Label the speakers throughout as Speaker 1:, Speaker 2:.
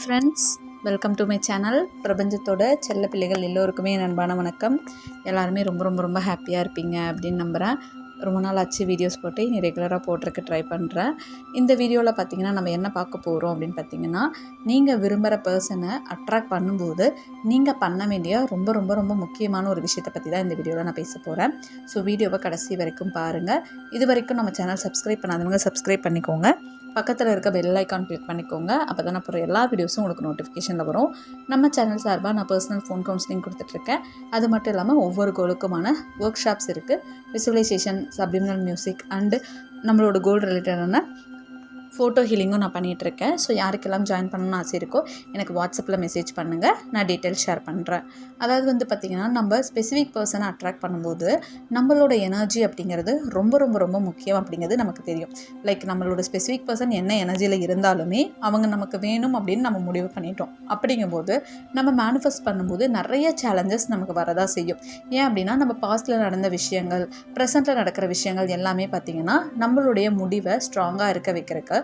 Speaker 1: Friends welcome to my channel பிரபஞ்சத்தோட செல்ல பிள்ளைகள் எல்லோருக்குமே நண்பான வணக்கம் எல்லாருமே ரொம்ப ரொம்ப ரொம்ப ஹாப்பியாக இருப்பீங்க அப்படின்னு நம்புகிறேன் ரொம்ப நாள் ஆச்சு வீடியோஸ் போட்டு இனி ரெகுலராக போடுறதுக்கு ட்ரை பண்ணுறேன் இந்த வீடியோவில் பார்த்தீங்கன்னா நம்ம என்ன பார்க்க போகிறோம் அப்படின்னு பார்த்தீங்கன்னா நீங்கள் விரும்புகிற பர்சனை அட்ராக்ட் பண்ணும்போது நீங்கள் பண்ண வேண்டிய ரொம்ப ரொம்ப ரொம்ப முக்கியமான ஒரு விஷயத்தை பற்றி தான் இந்த வீடியோவில் நான் பேச போகிறேன் ஸோ வீடியோவை கடைசி வரைக்கும் பாருங்கள் இது வரைக்கும் நம்ம சேனல் சப்ஸ்கிரைப் பண்ணாதவங்க சப்ஸ்கிரைப் பண்ணிக்கோங்க பக்கத்தில் இருக்க பெல் ஐக்கான் கிளிக் பண்ணிக்கோங்க அப்போ தான் அப்புறம் எல்லா வீடியோஸும் உங்களுக்கு நோட்டிஃபிகேஷனில் வரும் நம்ம சேனல் சார்பாக நான் பர்சனல் ஃபோன் கவுன்சிலிங் கொடுத்துட்ருக்கேன் அது மட்டும் இல்லாமல் ஒவ்வொரு கோலுக்குமான ஒர்க் ஷாப்ஸ் இருக்குது விசுவலைசேஷன் சப்ளிமினல் மியூசிக் அண்டு நம்மளோட கோல் ரிலேட்டடான ஃபோட்டோ ஹீலிங்கும் நான் பண்ணிகிட்ருக்கேன் ஸோ யாருக்கெல்லாம் ஜாயின் பண்ணணும்னு ஆசை இருக்கோ எனக்கு வாட்ஸ்அப்பில் மெசேஜ் பண்ணுங்கள் நான் டீட்டெயில் ஷேர் பண்ணுறேன் அதாவது வந்து பார்த்திங்கன்னா நம்ம ஸ்பெசிஃபிக் பர்சனை அட்ராக்ட் பண்ணும்போது நம்மளோட எனர்ஜி அப்படிங்கிறது ரொம்ப ரொம்ப ரொம்ப முக்கியம் அப்படிங்கிறது நமக்கு தெரியும் லைக் நம்மளோட ஸ்பெசிஃபிக் பர்சன் என்ன எனர்ஜியில் இருந்தாலுமே அவங்க நமக்கு வேணும் அப்படின்னு நம்ம முடிவு பண்ணிட்டோம் அப்படிங்கும்போது நம்ம மேனிஃபெஸ்ட் பண்ணும்போது நிறைய சேலஞ்சஸ் நமக்கு வரதான் செய்யும் ஏன் அப்படின்னா நம்ம பாஸ்டில் நடந்த விஷயங்கள் ப்ரெசண்ட்டில் நடக்கிற விஷயங்கள் எல்லாமே பார்த்திங்கன்னா நம்மளுடைய முடிவை ஸ்ட்ராங்காக இருக்க வைக்கிறதுக்கு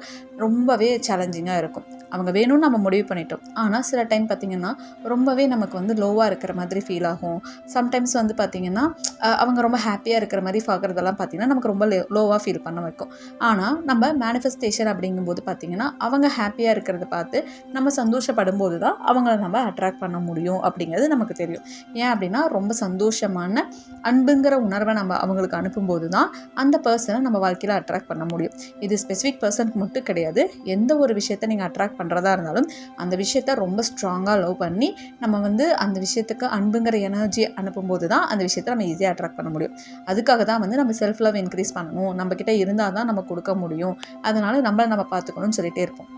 Speaker 1: ரொம்பவே சேலஞ்சிங்காக இருக்கும் அவங்க வேணும்னு நம்ம முடிவு பண்ணிட்டோம் ஆனால் சில டைம் பார்த்திங்கன்னா ரொம்பவே நமக்கு வந்து லோவாக இருக்கிற மாதிரி ஃபீல் ஆகும் சம்டைம்ஸ் வந்து பார்த்திங்கன்னா அவங்க ரொம்ப ஹாப்பியாக இருக்கிற மாதிரி பார்க்குறதெல்லாம் பார்த்திங்கன்னா நமக்கு ரொம்ப லோ லோவாக ஃபீல் பண்ண வைக்கும் ஆனால் நம்ம மேனிஃபெஸ்டேஷன் அப்படிங்கும்போது பார்த்திங்கன்னா அவங்க ஹாப்பியாக இருக்கிறத பார்த்து நம்ம சந்தோஷப்படும் போது தான் அவங்கள நம்ம அட்ராக்ட் பண்ண முடியும் அப்படிங்கிறது நமக்கு தெரியும் ஏன் அப்படின்னா ரொம்ப சந்தோஷமான அன்புங்கிற உணர்வை நம்ம அவங்களுக்கு அனுப்பும்போது தான் அந்த பர்சனை நம்ம வாழ்க்கையில் அட்ராக்ட் பண்ண முடியும் இது ஸ்பெசிஃபிக் பர்சனுக்கு மட்டும் மட்டும் கிடையாது எந்த ஒரு விஷயத்த நீங்கள் அட்ராக்ட் பண்ணுறதா இருந்தாலும் அந்த விஷயத்த ரொம்ப ஸ்ட்ராங்காக லவ் பண்ணி நம்ம வந்து அந்த விஷயத்துக்கு அன்புங்கிற எனர்ஜி அனுப்பும்போது தான் அந்த விஷயத்தை நம்ம ஈஸியாக அட்ராக்ட் பண்ண முடியும் அதுக்காக தான் வந்து நம்ம செல்ஃப் லவ் இன்க்ரீஸ் பண்ணணும் நம்மக்கிட்ட இருந்தால் தான் நம்ம கொடுக்க முடியும் அதனால் நம்மளை நம்ம பார்த்துக்கணும்னு சொல்லிகிட்டே இருப்போம்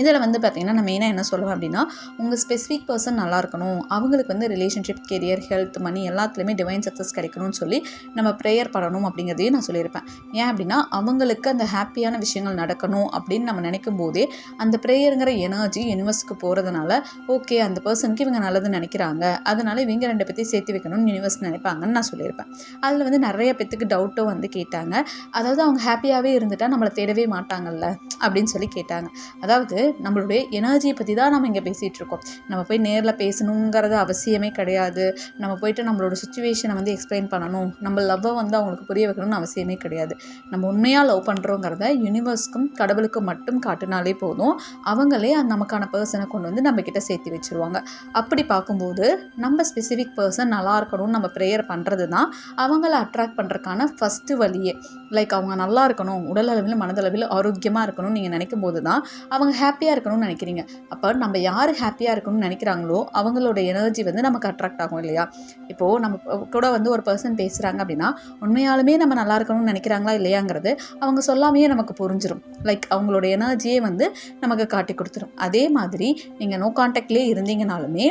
Speaker 1: இதில் வந்து பார்த்திங்கன்னா நான் மெயினாக என்ன சொல்லுவேன் அப்படின்னா உங்கள் ஸ்பெசிஃபிக் பர்சன் நல்லா இருக்கணும் அவங்களுக்கு வந்து ரிலேஷன்ஷிப் கெரியர் ஹெல்த் மணி எல்லாத்துலேயுமே டிவைன் சக்ஸஸ் கிடைக்கணும்னு சொல்லி நம்ம ப்ரேயர் பண்ணணும் அப்படிங்கிறதையும் நான் சொல்லியிருப்பேன் ஏன் அப்படின்னா அவங்களுக்கு அந்த ஹாப்பியான விஷயங்கள் நடக்கணும் அப்படின்னு நம்ம நினைக்கும் போதே அந்த ப்ரேயருங்கிற எனர்ஜி யூனிவர்ஸ்க்கு போகிறதுனால ஓகே அந்த பர்சனுக்கு இவங்க நல்லது நினைக்கிறாங்க அதனால் இவங்க ரெண்டு பேர்த்தையும் சேர்த்து வைக்கணும்னு யூனிவர்ஸ் நினைப்பாங்கன்னு நான் சொல்லியிருப்பேன் அதில் வந்து நிறைய பேத்துக்கு டவுட்டும் வந்து கேட்டாங்க அதாவது அவங்க ஹாப்பியாகவே இருந்துட்டால் நம்மளை தேடவே மாட்டாங்கல்ல அப்படின்னு சொல்லி கேட்டாங்க அதாவது நம்மளுடைய எனர்ஜியை பற்றி தான் நம்ம இங்கே இருக்கோம் நம்ம போய் நேரில் பேசணுங்கிறது அவசியமே கிடையாது நம்ம போயிட்டு நம்மளோட சுச்சுவேஷனை வந்து எக்ஸ்பிளைன் பண்ணணும் நம்ம லவ்வை வந்து அவங்களுக்கு புரிய வைக்கணும்னு அவசியமே கிடையாது நம்ம உண்மையாக லவ் பண்ணுறோங்கிறத யூனிவர்ஸ்க்கும் கடவுளுக்கும் மட்டும் காட்டினாலே போதும் அவங்களே நமக்கான பர்சனை கொண்டு வந்து நம்மக்கிட்ட சேர்த்து வச்சுருவாங்க அப்படி பார்க்கும்போது நம்ம ஸ்பெசிஃபிக் பர்சன் நல்லா இருக்கணும்னு நம்ம ப்ரேயர் பண்ணுறது தான் அவங்கள அட்ராக்ட் பண்ணுறதுக்கான ஃபஸ்ட்டு வழியே லைக் அவங்க நல்லா இருக்கணும் உடல் அளவில் மனதளவில் ஆரோக்கியமாக இருக்கணும்னு நீங்கள் நினைக்கும் போது தான் அவங்க ஹாப்பியாக இருக்கணும்னு நினைக்கிறீங்க அப்போ நம்ம யார் ஹாப்பியாக இருக்கணும்னு நினைக்கிறாங்களோ அவங்களோட எனர்ஜி வந்து நமக்கு அட்ராக்ட் ஆகும் இல்லையா இப்போது நம்ம கூட வந்து ஒரு பர்சன் பேசுகிறாங்க அப்படின்னா உண்மையாலுமே நம்ம நல்லா இருக்கணும்னு நினைக்கிறாங்களா இல்லையாங்கிறது அவங்க சொல்லாமையே நமக்கு புரிஞ்சிடும் லைக் அவங்களோட எனர்ஜியே வந்து நமக்கு காட்டி கொடுத்துரும் அதே மாதிரி நீங்கள் நோ கான்டாக்ட்லேயே இருந்தீங்கனாலுமே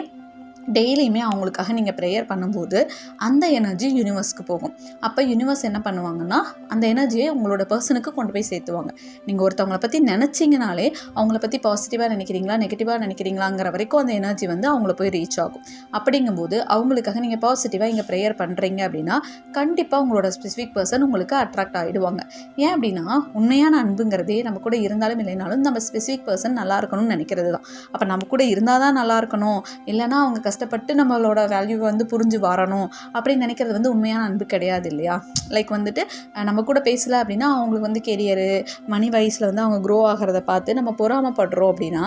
Speaker 1: டெய்லியுமே அவங்களுக்காக நீங்கள் ப்ரேயர் பண்ணும்போது அந்த எனர்ஜி யூனிவர்ஸ்க்கு போகும் அப்போ யூனிவர்ஸ் என்ன பண்ணுவாங்கன்னா அந்த எனர்ஜியை உங்களோட பர்சனுக்கு கொண்டு போய் சேர்த்துவாங்க நீங்கள் ஒருத்தவங்களை பற்றி நினச்சிங்கனாலே அவங்கள பற்றி பாசிட்டிவாக நினைக்கிறீங்களா நெகட்டிவாக நினைக்கிறீங்களாங்கிற வரைக்கும் அந்த எனர்ஜி வந்து அவங்கள போய் ரீச் ஆகும் அப்படிங்கும்போது அவங்களுக்காக நீங்கள் பாசிட்டிவாக இங்கே ப்ரேயர் பண்ணுறீங்க அப்படின்னா கண்டிப்பாக உங்களோட ஸ்பெசிஃபிக் பர்சன் உங்களுக்கு அட்ராக்ட் ஆகிடுவாங்க ஏன் அப்படின்னா உண்மையான அன்புங்கிறதே நம்ம கூட இருந்தாலும் இல்லைனாலும் நம்ம ஸ்பெசிஃபிக் பர்சன் நல்லா இருக்கணும்னு நினைக்கிறது தான் அப்போ நம்ம கூட இருந்தால் தான் நல்லா இருக்கணும் இல்லைனா அவங்க கஷ்டப்பட்டு நம்மளோட வேல்யூவை வந்து புரிஞ்சு வரணும் அப்படின்னு நினைக்கிறது வந்து உண்மையான அன்பு கிடையாது இல்லையா லைக் வந்துட்டு நம்ம கூட பேசலை அப்படின்னா அவங்களுக்கு வந்து கெரியரு மணி வயசில் வந்து அவங்க க்ரோ ஆகிறத பார்த்து நம்ம பொறாமப்படுறோம் அப்படின்னா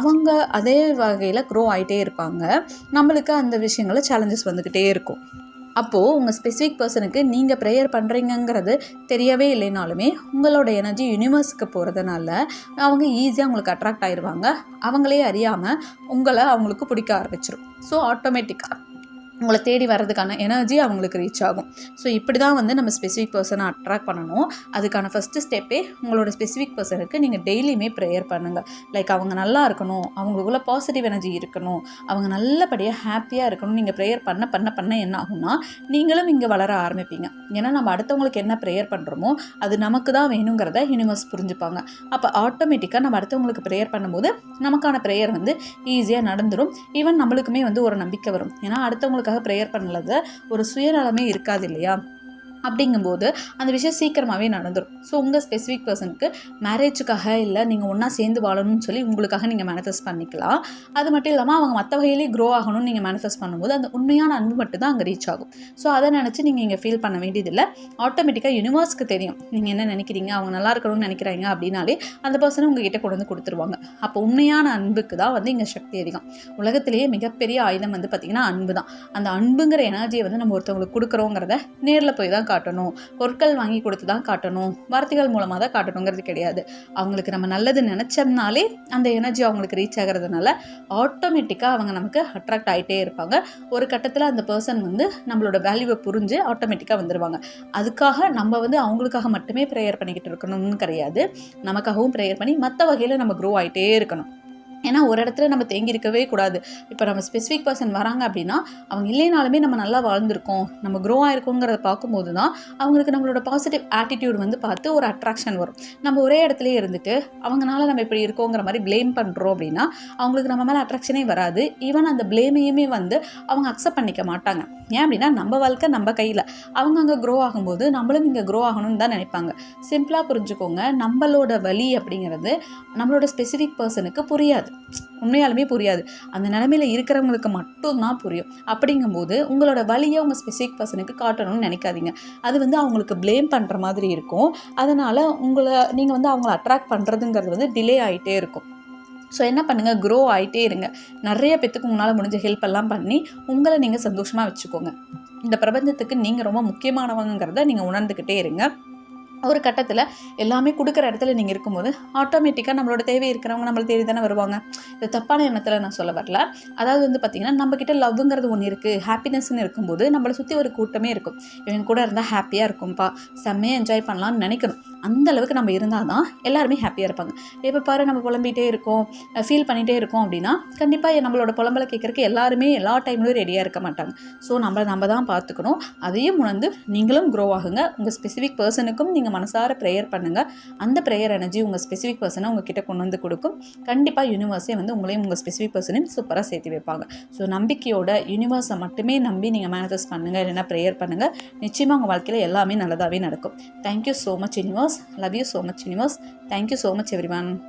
Speaker 1: அவங்க அதே வகையில் க்ரோ ஆகிட்டே இருப்பாங்க நம்மளுக்கு அந்த விஷயங்களில் சேலஞ்சஸ் வந்துக்கிட்டே இருக்கும் அப்போது உங்கள் ஸ்பெசிஃபிக் பர்சனுக்கு நீங்கள் ப்ரேயர் பண்ணுறீங்கிறது தெரியவே இல்லைனாலுமே உங்களோட எனர்ஜி யூனிவர்ஸுக்கு போகிறதுனால அவங்க ஈஸியாக உங்களுக்கு அட்ராக்ட் ஆயிடுவாங்க அவங்களே அறியாமல் உங்களை அவங்களுக்கு பிடிக்க ஆரம்பிச்சிடும் ஸோ ஆட்டோமேட்டிக்காக உங்களை தேடி வர்றதுக்கான எனர்ஜி அவங்களுக்கு ரீச் ஆகும் ஸோ இப்படி தான் வந்து நம்ம ஸ்பெசிஃபிக் பர்சனை அட்ராக்ட் பண்ணணும் அதுக்கான ஃபஸ்ட்டு ஸ்டெப்பே உங்களோட ஸ்பெசிஃபிக் பர்சனுக்கு நீங்கள் டெய்லியுமே ப்ரேயர் பண்ணுங்கள் லைக் அவங்க நல்லா இருக்கணும் அவங்களுக்குள்ள பாசிட்டிவ் எனர்ஜி இருக்கணும் அவங்க நல்லபடியாக ஹாப்பியாக இருக்கணும் நீங்கள் ப்ரேயர் பண்ண பண்ண பண்ண என்ன ஆகும்னா நீங்களும் இங்கே வளர ஆரம்பிப்பீங்க ஏன்னா நம்ம அடுத்தவங்களுக்கு என்ன ப்ரேயர் பண்ணுறோமோ அது நமக்கு தான் வேணுங்கிறத யூனிவர்ஸ் புரிஞ்சுப்பாங்க அப்போ ஆட்டோமேட்டிக்காக நம்ம அடுத்தவங்களுக்கு ப்ரேயர் பண்ணும்போது நமக்கான ப்ரேயர் வந்து ஈஸியாக நடந்துடும் ஈவன் நம்மளுக்குமே வந்து ஒரு நம்பிக்கை வரும் ஏன்னா அடுத்தவங்களுக்கு மற்றவங்களுக்காக ப்ரேயர் பண்ணலது ஒரு சுயநலமே இருக்காது இல்லையா அப்படிங்கும்போது அந்த விஷயம் சீக்கிரமாகவே நடந்துடும் ஸோ உங்கள் ஸ்பெசிஃபிக் பர்சனுக்கு மேரேஜுக்காக இல்லை நீங்கள் ஒன்றா சேர்ந்து வாழணும்னு சொல்லி உங்களுக்காக நீங்கள் மேனிஃபெஸ்ட் பண்ணிக்கலாம் அது மட்டும் இல்லாமல் அவங்க மற்ற வகையிலே க்ரோ ஆகணும்னு நீங்கள் மேனிஃபெஸ்ட் பண்ணும்போது அந்த உண்மையான அன்பு மட்டும் தான் அங்கே ரீச் ஆகும் ஸோ அதை நினச்சி நீங்கள் இங்கே ஃபீல் பண்ண வேண்டியதில்லை ஆட்டோமேட்டிக்காக யூனிவர்ஸ்க்கு தெரியும் நீங்கள் என்ன நினைக்கிறீங்க அவங்க நல்லா இருக்கணும்னு நினைக்கிறாங்க அப்படின்னாலே அந்த பர்சனை உங்ககிட்ட கொண்டு வந்து கொடுத்துருவாங்க அப்போ உண்மையான அன்புக்கு தான் வந்து இங்கே சக்தி அதிகம் உலகத்திலேயே மிகப்பெரிய ஆயுதம் வந்து பார்த்திங்கன்னா அன்பு தான் அந்த அன்புங்கிற எனர்ஜியை வந்து நம்ம ஒருத்தவங்களுக்கு கொடுக்குறோங்கிறத நேரில் போய் தான் காட்டணும் பொருட்கள் வாங்கி கொடுத்து தான் காட்டணும் வார்த்தைகள் மூலமாக தான் காட்டணுங்கிறது கிடையாது அவங்களுக்கு நம்ம நல்லது நினச்சோம்னாலே அந்த எனர்ஜி அவங்களுக்கு ரீச் ஆகிறதுனால ஆட்டோமேட்டிக்காக அவங்க நமக்கு அட்ராக்ட் ஆகிட்டே இருப்பாங்க ஒரு கட்டத்தில் அந்த பர்சன் வந்து நம்மளோட வேல்யூவை புரிஞ்சு ஆட்டோமேட்டிக்காக வந்துடுவாங்க அதுக்காக நம்ம வந்து அவங்களுக்காக மட்டுமே ப்ரேயர் பண்ணிக்கிட்டு இருக்கணும்னு கிடையாது நமக்காகவும் ப்ரேயர் பண்ணி மற்ற வகையில் நம்ம க்ரோ ஆகிட்டே இருக்கணும் ஏன்னா ஒரு இடத்துல நம்ம தேங்கியிருக்கவே கூடாது இப்போ நம்ம ஸ்பெசிஃபிக் பர்சன் வராங்க அப்படின்னா அவங்க இல்லைனாலுமே நம்ம நல்லா வாழ்ந்திருக்கோம் நம்ம க்ரோ ஆயிருக்கோங்கிறத பார்க்கும்போது தான் அவங்களுக்கு நம்மளோட பாசிட்டிவ் ஆட்டிடியூட் வந்து பார்த்து ஒரு அட்ராக்ஷன் வரும் நம்ம ஒரே இடத்துலேயே இருந்துட்டு அவங்களால நம்ம இப்படி இருக்கோங்கிற மாதிரி ப்ளேம் பண்ணுறோம் அப்படின்னா அவங்களுக்கு நம்ம மேலே அட்ராக்ஷனே வராது ஈவன் அந்த ப்ளேமையுமே வந்து அவங்க அக்செப்ட் பண்ணிக்க மாட்டாங்க ஏன் அப்படின்னா நம்ம வாழ்க்கை நம்ம கையில் அவங்க அங்கே க்ரோ ஆகும்போது நம்மளும் இங்கே க்ரோ ஆகணும்னு தான் நினைப்பாங்க சிம்பிளாக புரிஞ்சுக்கோங்க நம்மளோட வழி அப்படிங்கிறது நம்மளோட ஸ்பெசிஃபிக் பர்சனுக்கு புரியாது உண்மையாலுமே புரியாது அந்த நிலமையில இருக்கிறவங்களுக்கு மட்டும்தான் புரியும் அப்படிங்கும்போது உங்களோட வழியை உங்கள் ஸ்பெசிஃபிக் பர்சனுக்கு காட்டணும்னு நினைக்காதீங்க அது வந்து அவங்களுக்கு ப்ளேம் பண்ணுற மாதிரி இருக்கும் அதனால் உங்களை நீங்கள் வந்து அவங்கள அட்ராக்ட் பண்ணுறதுங்கிறது வந்து டிலே ஆகிட்டே இருக்கும் ஸோ என்ன பண்ணுங்கள் க்ரோ ஆகிட்டே இருங்க நிறைய பேத்துக்கு உங்களால் முடிஞ்ச ஹெல்ப் எல்லாம் பண்ணி உங்களை நீங்கள் சந்தோஷமாக வச்சுக்கோங்க இந்த பிரபஞ்சத்துக்கு நீங்கள் ரொம்ப முக்கியமானவங்கிறத நீங்கள் உணர்ந்துக்கிட்டே இருங்க ஒரு கட்டத்தில் எல்லாமே கொடுக்குற இடத்துல நீங்கள் இருக்கும்போது ஆட்டோமேட்டிக்காக நம்மளோட தேவை இருக்கிறவங்க நம்மளை தேடி தானே வருவாங்க இது தப்பான எண்ணத்தில் நான் சொல்ல வரல அதாவது வந்து பார்த்திங்கன்னா நம்மக்கிட்ட லவ்ங்கிறது ஒன்று இருக்குது ஹாப்பினஸ்ன்னு இருக்கும்போது நம்மளை சுற்றி ஒரு கூட்டமே இருக்கும் இவங்க கூட இருந்தால் ஹாப்பியாக இருக்கும்ப்பா செம்மையாக என்ஜாய் பண்ணலாம்னு நினைக்கணும் அந்த அளவுக்கு நம்ம இருந்தால் தான் எல்லாருமே ஹாப்பியாக இருப்பாங்க எப்போ பாரு நம்ம புலம்பிகிட்டே இருக்கோம் ஃபீல் பண்ணிகிட்டே இருக்கோம் அப்படின்னா கண்டிப்பாக நம்மளோட புலம்பலை கேட்குறக்கு எல்லாருமே எல்லா டைம்லையும் ரெடியாக இருக்க மாட்டாங்க ஸோ நம்மளை நம்ம தான் பார்த்துக்கணும் அதையும் உணர்ந்து நீங்களும் க்ரோ ஆகுங்க உங்கள் ஸ்பெசிஃபிக் பர்சனுக்கும் நீங்கள் மனசார ப்ரேயர் பண்ணுங்கள் அந்த ப்ரேயர் எனர்ஜி உங்கள் ஸ்பெசிஃபிக் பர்சனை உங்ககிட்ட கொண்டு வந்து கொடுக்கும் கண்டிப்பாக யூனிவர்ஸே வந்து உங்களையும் உங்கள் ஸ்பெசிஃபிக் பர்சனையும் சூப்பராக சேர்த்து வைப்பாங்க ஸோ நம்பிக்கையோட யூனிவர்ஸை மட்டுமே நம்பி நீங்கள் மேனிஃபெஸ்ட் பண்ணுங்கள் இல்லைன்னா ப்ரேயர் பண்ணுங்கள் நிச்சயமாக உங்கள் வாழ்க்கையில் எல்லாமே நல்லதாகவே நடக்கும் thank you so much universe Love you so much, universe. Thank you so much, everyone.